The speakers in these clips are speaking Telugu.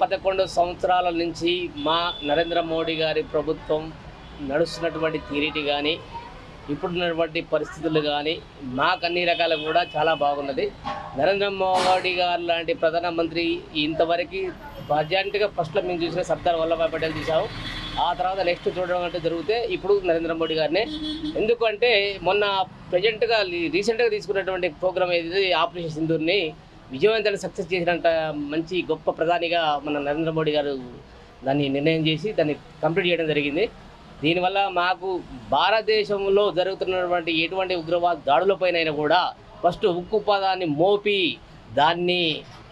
పదకొండు సంవత్సరాల నుంచి మా నరేంద్ర మోడీ గారి ప్రభుత్వం నడుస్తున్నటువంటి తీరిటి కానీ ఇప్పుడున్నటువంటి పరిస్థితులు కానీ మాకు అన్ని రకాలు కూడా చాలా బాగున్నది. నరేంద్ర మోడీ గారు లాంటి ప్రధానమంత్రి ఇంతవరకు ప్రజెంట్గా ఫస్ట్లో మేము చూసిన సర్దార్ వల్లభాయ్ పటేల్ చూసాము ఆ తర్వాత నెక్స్ట్ చూడడం అంటే జరిగితే ఇప్పుడు నరేంద్ర మోడీ గారినే. ఎందుకంటే మొన్న ప్రజెంట్గా రీసెంట్గా తీసుకున్నటువంటి ప్రోగ్రామ్ ఏది ఆపరేషన్ సింధూర్ని విజయవంతంగా సక్సెస్ చేసినంత మంచి గొప్ప ప్రధానిగా మన నరేంద్ర మోడీ గారు దాన్ని నిర్ణయం చేసి దాన్ని కంప్లీట్ చేయడం జరిగింది. దీనివల్ల మాకు భారతదేశంలో జరుగుతున్నటువంటి ఎటువంటి ఉగ్రవాద దాడులపైన కూడా ఫస్ట్ ఉక్కు పదాన్ని మోపి దాన్ని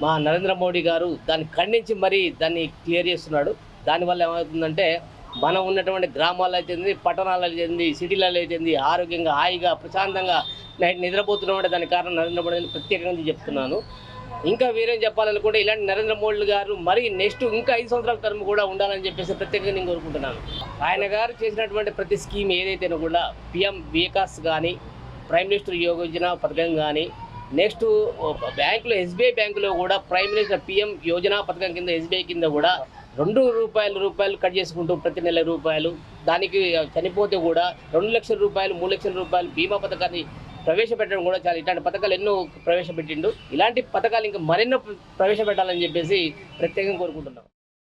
మా నరేంద్ర మోడీ గారు దాన్ని ఖండించి మరీ దాన్ని క్లియర్ చేస్తున్నాడు. దానివల్ల ఏమవుతుందంటే మనం ఉన్నటువంటి గ్రామాల్లో అయితేంది పట్టణాలలో అయితేంది సిటీలలో అయితేంది ఆరోగ్యంగా హాయిగా ప్రశాంతంగా నైట్ నిద్రపోతున్నామంటే దానికి కారణం నరేంద్ర మోడీ అని ప్రత్యేకంగా చెప్తున్నాను. ఇంకా వేరేం చెప్పాలనుకుంటే ఇలాంటి నరేంద్ర మోడీ గారు మరి నెక్స్ట్ ఇంకా ఐదు సంవత్సరాల తరము కూడా ఉండాలని చెప్పేసి ప్రత్యేకంగా నేను కోరుకుంటున్నాను. ఆయన గారు చేసినటువంటి ప్రతి స్కీమ్ ఏదైతేనో కూడా పిఎం వికాస్ కానీ ప్రైమ్ మినిస్టర్ యోజన పథకం కానీ నెక్స్ట్ బ్యాంకులో ఎస్బీఐ బ్యాంకులో కూడా ప్రైమ్ మినిస్టర్ పిఎం యోజన పథకం కింద ఎస్బీఐ కింద కూడా రెండు రూపాయలు రూపాయలు కట్ చేసుకుంటూ ప్రతి నెల రూపాయలు. దానికి చనిపోతే కూడా రెండు లక్షల రూపాయలు మూడు లక్షల రూపాయలు బీమా పథకాన్ని ప్రవేశపెట్టడం కూడా చాలా ఇట్లాంటి పథకాలు ఎన్నో ప్రవేశపెట్టిండు. ఇలాంటి పథకాలు ఇంకా మరెన్నో ప్రవేశపెట్టాలని చెప్పేసి ప్రత్యేకంగా కోరుకుంటున్నాం.